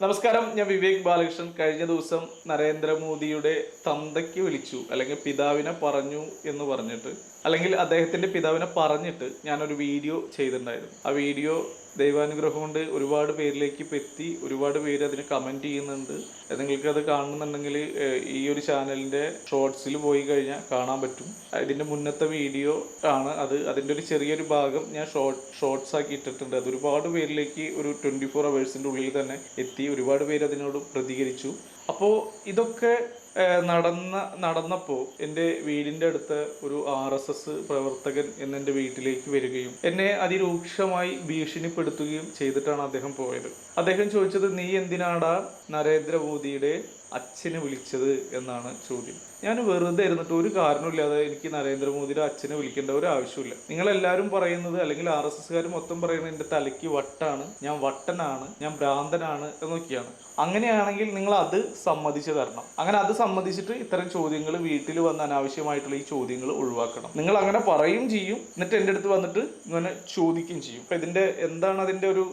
നമസ്കാരം ഞാൻ വിവേക് ബാലകൃഷ്ണൻ. കഴിഞ്ഞ ദിവസം നരേന്ദ്രമോദിയുടെ തന്തയ്ക്ക് വിളിച്ചു അല്ലെങ്കിൽ പിതാവിനെ പറഞ്ഞു എന്ന് പറഞ്ഞിട്ട് അല്ലെങ്കിൽ അദ്ദേഹത്തിന്റെ പിതാവിനെ പറഞ്ഞിട്ട് ഞാനൊരു വീഡിയോ ചെയ്തിട്ടുണ്ടായിരുന്നു. ആ വീഡിയോ ദൈവാനുഗ്രഹം കൊണ്ട് ഒരുപാട് പേരിലേക്ക് ഇപ്പം എത്തി ഒരുപാട് പേര് അതിന് കമന്റ് ചെയ്യുന്നുണ്ട്. നിങ്ങൾക്ക് അത് കാണുന്നുണ്ടെങ്കിൽ ഈ ഒരു ചാനലിന്റെ ഷോർട്സിൽ പോയി കഴിഞ്ഞാൽ കാണാൻ പറ്റും. ഇതിന്റെ മുന്നത്തെ വീഡിയോ ആണ് അത്. അതിന്റെ ഒരു ചെറിയൊരു ഭാഗം ഞാൻ ഷോർട്ട് ഷോർട്സ് ആക്കി ഇട്ടിട്ടുണ്ട്. അത് ഒരുപാട് പേരിലേക്ക് ഒരു ട്വന്റി ഫോർ അവേഴ്സിന്റെ ഉള്ളിൽ തന്നെ എത്തി. ഒരുപാട് പേര് അതിനോട് പ്രതികരിച്ചു. അപ്പോൾ ഇതൊക്കെ നടന്ന നടന്നപ്പോൾ എന്റെ വീടിന്റെ അടുത്ത് ഒരു ആർ എസ് എസ് പ്രവർത്തകൻ എന്ന എന്റെ വീട്ടിലേക്ക് വരികയും എന്നെ അതിരൂക്ഷമായി ഭീഷണിപ്പെടുത്തുകയും ചെയ്തിട്ടാണ് അദ്ദേഹം പോയത്. അദ്ദേഹം ചോദിച്ചത് നീ എന്തിനാടാ നരേന്ദ്രമോദിയുടെ അച്ഛനെ വിളിച്ചത് എന്നാണ് ചോദ്യം. ഞാൻ വെറുതെ ഇരുന്നിട്ട് ഒരു കാരണമില്ലാതെ എനിക്ക് നരേന്ദ്രമോദിയുടെ അച്ഛനെ വിളിക്കേണ്ട ഒരു ആവശ്യമില്ല നിങ്ങളെല്ലാവരും പറയുന്നത് അല്ലെങ്കിൽ ആർ എസ് എസ്കാർ മൊത്തം പറയുന്നത് എന്റെ തലയ്ക്ക് വട്ടാണ്. ഞാൻ വട്ടനാണ്. ഞാൻ ഭ്രാന്തനാണ് എന്നൊക്കെയാണ്. അങ്ങനെയാണെങ്കിൽ നിങ്ങൾ അത് സമ്മതിച്ച് തരണം. അങ്ങനെ അത് സമ്മതിച്ചിട്ട് ഇത്തരം ചോദ്യങ്ങൾ വീട്ടിൽ വന്ന് അനാവശ്യമായിട്ടുള്ള ഈ ചോദ്യങ്ങൾ ഒഴിവാക്കണം. നിങ്ങൾ അങ്ങനെ പറയും ചെയ്യും. എന്നിട്ട് എന്റെ അടുത്ത് വന്നിട്ട് ഇങ്ങനെ ചോദിക്കുകയും ചെയ്യും. അപ്പം ഇതിന്റെ എന്താണ് അതിന്റെ ഒരു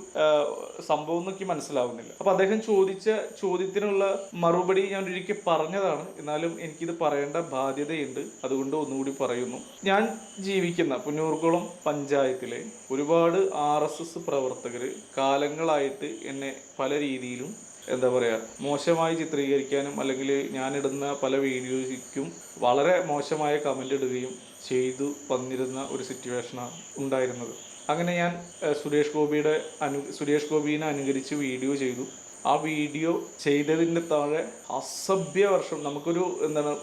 സംഭവം എന്നൊക്കെ മനസ്സിലാവുന്നില്ല. അപ്പം അദ്ദേഹം ചോദിച്ച ചോദ്യത്തിനുള്ള മറുപടി ഞാൻ ഒരിക്കൽ പറഞ്ഞതാണ്. എന്നാലും എനിക്കിത് പറയേണ്ട ബാധ്യതയുണ്ട്. അതുകൊണ്ട് ഒന്നുകൂടി പറയുന്നു. ഞാൻ ജീവിക്കുന്ന പുന്നൂർക്കുളം പഞ്ചായത്തിലെ ഒരുപാട് ആർ എസ് എസ് പ്രവർത്തകർ കാലങ്ങളായിട്ട് എന്നെ പല രീതിയിലും എന്താ പറയുക മോശമായി ചിത്രീകരിക്കാനും അല്ലെങ്കിൽ ഞാനിടുന്ന പല വീഡിയോയ്ക്കും വളരെ മോശമായ കമന്റ് ഇടുകയും ചെയ്തു വന്നിരുന്ന ഒരു സിറ്റുവേഷനാണ് ഉണ്ടായിരുന്നത്. അങ്ങനെ ഞാൻ സുരേഷ് ഗോപിയുടെ അനു സുരേഷ് ഗോപിനെ അനുകരിച്ച് വീഡിയോ ചെയ്തു. ആ വീഡിയോ ചെയ്തതിന്റെ താഴെ അസഭ്യ വർഷം. നമുക്കൊരു എന്താണ്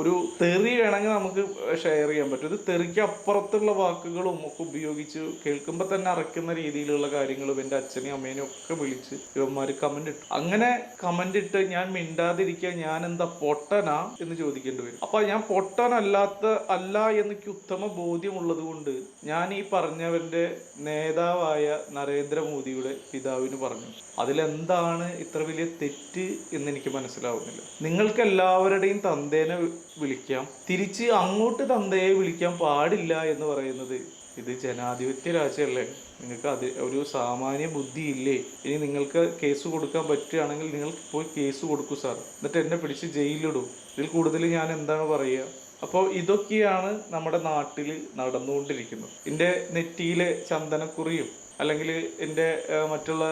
ഒരു തെറി വേണമെങ്കിൽ നമുക്ക് ഷെയർ ചെയ്യാൻ പറ്റും. ഇത് തെറിക്ക് അപ്പുറത്തുള്ള വാക്കുകളും ഒക്കെ ഉപയോഗിച്ച് കേൾക്കുമ്പോൾ തന്നെ അറയ്ക്കുന്ന രീതിയിലുള്ള കാര്യങ്ങളും എന്റെ അച്ഛനെയും അമ്മേനെയും ഒക്കെ വിളിച്ച് ഇവന്മാർ കമന്റ് ഇട്ടു. അങ്ങനെ കമന്റ് ഇട്ട് ഞാൻ മിണ്ടാതിരിക്കാൻ ഞാൻ എന്താ പൊട്ടനാ എന്ന് ചോദിക്കേണ്ടി വരും. അപ്പം ഞാൻ പൊട്ടനല്ലാത്ത അല്ല എനിക്ക് ഉത്തമ ബോധ്യമുള്ളത് കൊണ്ട് ഞാൻ ഈ പറഞ്ഞവന്റെ നേതാവായ നരേന്ദ്രമോദിയുടെ പിതാവിന് പറഞ്ഞു. അതിലെന്താണ് ഇത്ര വലിയ തെറ്റ് എന്ന് എനിക്ക് മനസ്സിലാവുന്നില്ല. നിങ്ങൾക്ക് എല്ലാവരുടെയും തന്തേനെ വിളിക്കാം. തിരിച്ച് അങ്ങോട്ട് തന്തയെ വിളിക്കാൻ പാടില്ല എന്ന് പറയുന്നത് ഇത് ജനാധിപത്യ രാജ്യമല്ലേ നിങ്ങൾക്ക് അത് ഒരു സാമാന്യ ബുദ്ധി ഇല്ലേ ഇനി നിങ്ങൾക്ക് കേസ് കൊടുക്കാൻ പറ്റുകയാണെങ്കിൽ നിങ്ങൾ പോയി കേസ് കൊടുക്കൂ സാർ. എന്നിട്ട് എന്നെ പിടിച്ച് ജയിലിലിടും. ഇതിൽ കൂടുതൽ ഞാൻ എന്താണ് പറയുക? അപ്പോൾ ഇതൊക്കെയാണ് നമ്മുടെ നാട്ടിൽ നടന്നുകൊണ്ടിരിക്കുന്നത്. എന്റെ നെറ്റിയിലെ ചന്ദനക്കുറിയും അല്ലെങ്കിൽ എന്റെ മറ്റുള്ള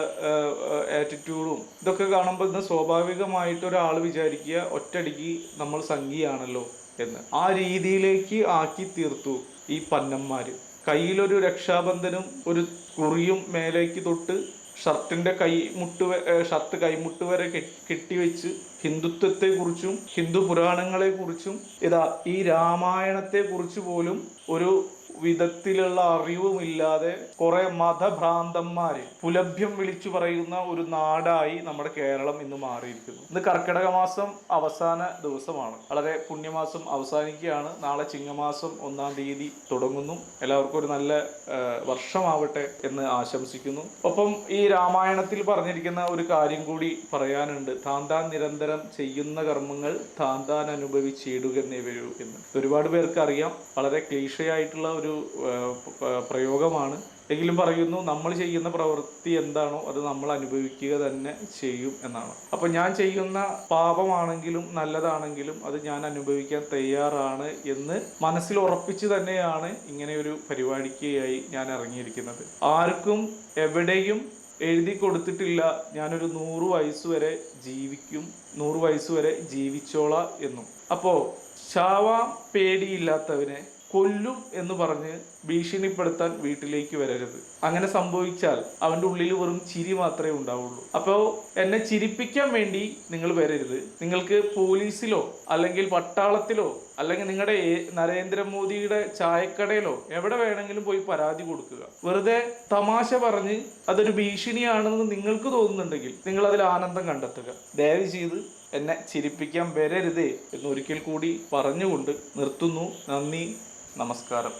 ആറ്റിറ്റ്യൂഡും ഇതൊക്കെ കാണുമ്പോൾ ഇന്ന് സ്വാഭാവികമായിട്ട് ഒരാൾ വിചാരിക്കുക ഒറ്റടിക്ക് നമ്മൾ സംഘിയാണല്ലോ എന്ന്. ആ രീതിയിലേക്ക് ആക്കി തീർത്തു ഈ പന്നന്മാർ കയ്യിലൊരു രക്ഷാബന്ധനും ഒരു കുറിയും മേലേക്ക് തൊട്ട് ഷർട്ടിന്റെ കൈമുട്ട് ഷർട്ട് കൈമുട്ട് വരെ കെട്ടിവെച്ച് ഹിന്ദുത്വത്തെക്കുറിച്ചും ഹിന്ദു പുരാണങ്ങളെക്കുറിച്ചും ഇതാ ഈ രാമായണത്തെക്കുറിച്ച് പോലും ഒരു വിധത്തിലുള്ള അറിവുമില്ലാതെ കുറെ മതഭ്രാന്തന്മാര് പുലഭ്യം വിളിച്ചു പറയുന്ന ഒരു നാടായി നമ്മുടെ കേരളം ഇന്ന് മാറിയിരിക്കുന്നു. ഇന്ന് കർക്കിടക മാസം അവസാന ദിവസമാണ്. വളരെ പുണ്യമാസം അവസാനിക്കുകയാണ്. നാളെ ചിങ്ങമാസം ഒന്നാം തീയതി തുടങ്ങുന്നു. എല്ലാവർക്കും ഒരു നല്ല വർഷമാവട്ടെ എന്ന് ആശംസിക്കുന്നു. ഒപ്പം ഈ രാമായണത്തിൽ പറഞ്ഞിരിക്കുന്ന ഒരു കാര്യം കൂടി പറയാനുണ്ട്. താൻ താൻ നിരന്തരം ചെയ്യുന്ന കർമ്മങ്ങൾ താൻ താൻ അനുഭവിച്ചിടുക എന്നേ വരൂ എന്ന്. ഒരുപാട് പേർക്ക് അറിയാം വളരെ ക്ലീഷയായിട്ടുള്ള ഒരു പ- പ്രയോഗമാണ്. എങ്കിലും പറയുന്നു നമ്മൾ ചെയ്യുന്ന പ്രവൃത്തി എന്താണോ അത് നമ്മൾ അനുഭവിക്കുക തന്നെ ചെയ്യും എന്നാണ്. അപ്പൊ ഞാൻ ചെയ്യുന്ന പാപമാണെങ്കിലും നല്ലതാണെങ്കിലും അത് ഞാൻ അനുഭവിക്കാൻ തയ്യാറാണ് എന്ന് മനസ്സിൽ ഉറപ്പിച്ച് തന്നെയാണ് ഇങ്ങനെ ഒരു പരിപാടിക്കായി ഞാൻ ഇറങ്ങിയിരിക്കുന്നത്. ആർക്കും എവിടെയും എഴുതി കൊടുത്തിട്ടില്ല ഞാനൊരു നൂറ് വയസ്സ് വരെ ജീവിക്കും നൂറ് വയസ്സ് വരെ ജീവിച്ചോളാം എന്നും. അപ്പോ ചാവാൻ പേടിയില്ലാത്തവനെ കൊല്ലും എന്ന് പറഞ്ഞ് ഭീഷണിപ്പെടുത്താൻ വീട്ടിലേക്ക് വരരുത്. അങ്ങനെ സംഭവിച്ചാൽ അവന്റെ ഉള്ളിൽ വെറും ചിരി മാത്രമേ ഉണ്ടാവുള്ളൂ. അപ്പോൾ എന്നെ ചിരിപ്പിക്കാൻ വേണ്ടി നിങ്ങൾ വരരുത്. നിങ്ങൾക്ക് പോലീസിലോ അല്ലെങ്കിൽ പട്ടാളത്തിലോ അല്ലെങ്കിൽ നിങ്ങളുടെ നരേന്ദ്രമോദിയുടെ ചായക്കടയിലോ എവിടെ വേണമെങ്കിലും പോയി പരാതി കൊടുക്കുക. വെറുതെ തമാശ പറഞ്ഞ് അതൊരു ഭീഷണിയാണെന്ന് നിങ്ങൾക്ക് തോന്നുന്നുണ്ടെങ്കിൽ നിങ്ങൾ അതിൽ ആനന്ദം കണ്ടെത്തുക. ദയവ് ചെയ്ത് എന്നെ ചിരിപ്പിക്കാൻ വരരുതേ എന്ന് ഒരിക്കൽ കൂടി പറഞ്ഞുകൊണ്ട് നിർത്തുന്നു. നന്ദി. നമസ്കാരം.